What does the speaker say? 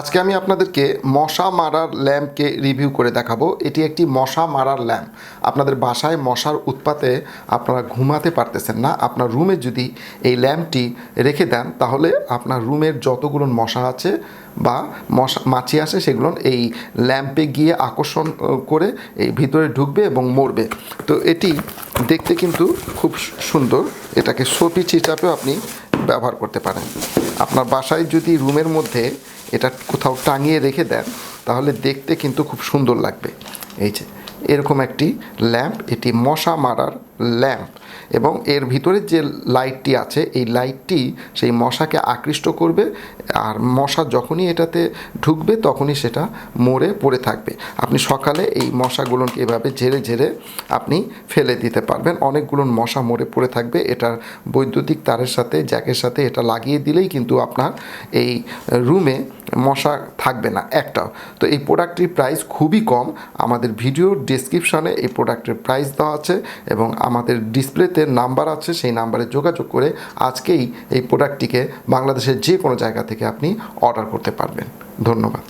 আজকে আমি আপনাদেরকে মশা মারার ল্যাম্পকে রিভিউ করে দেখাবো। এটি একটি মশা মারার ল্যাম্প। আপনাদের বাসায় মশার উৎপাতে আপনারা ঘুমাতে পারতেছেন না। আপনার রুমে যদি এই ল্যাম্পটি রেখে দেন, তাহলে আপনার রুমের যতগুলো মশা আছে বা মশা, মাছি আসে সেগুলো এই ল্যাম্পে গিয়ে আকর্ষণ করে এই ভিতরে ঢুকবে এবং মরবে। তো এটি দেখতে কিন্তু খুব সুন্দর। এটাকে সোপিচ হিসাবেও আপনি ব্যবহার করতে পারেন। আপনার বাসায় যদি রুমের মধ্যে এটা কোথাও টাঙিয়ে রেখে দেন, তাহলে দেখতে কিন্তু খুব সুন্দর লাগবে। এই যে, এরকম একটি ল্যাম্প, এটি মশা মারার ল্যাম্প। এবং এর ভিতরে যে লাইটটি আছে, এই লাইটটি সেই মশাকে আকৃষ্ট করবে, আর মশা যখনই এটাতে ঢুকবে তখনই সেটা মরে পড়ে থাকবে। আপনি সকালে এই মশাগুলোকে এভাবে ঝেড়ে ঝেড়ে আপনি ফেলে দিতে পারবেন। অনেকগুলো মশা মরে পড়ে থাকবে। এটার বৈদ্যুতিক তারের সাথে, জ্যাকের সাথে এটা লাগিয়ে দিলেই কিন্তু আপনার এই রুমে মশা থাকবে না একটাও তো এই প্রোডাক্টটির প্রাইস খুবই কম। আমাদের ভিডিওর ডিসক্রিপশনে এই প্রোডাক্টের প্রাইস দেওয়া আছে এবং আমাদের ডিসপ্লেতে নাম্বার আছে, সেই নাম্বারে যোগাযোগ করে আজকেই এই প্রোডাক্টটিকে বাংলাদেশের যে কোনো জায়গা থেকে আপনি অর্ডার করতে পারবেন। ধন্যবাদ।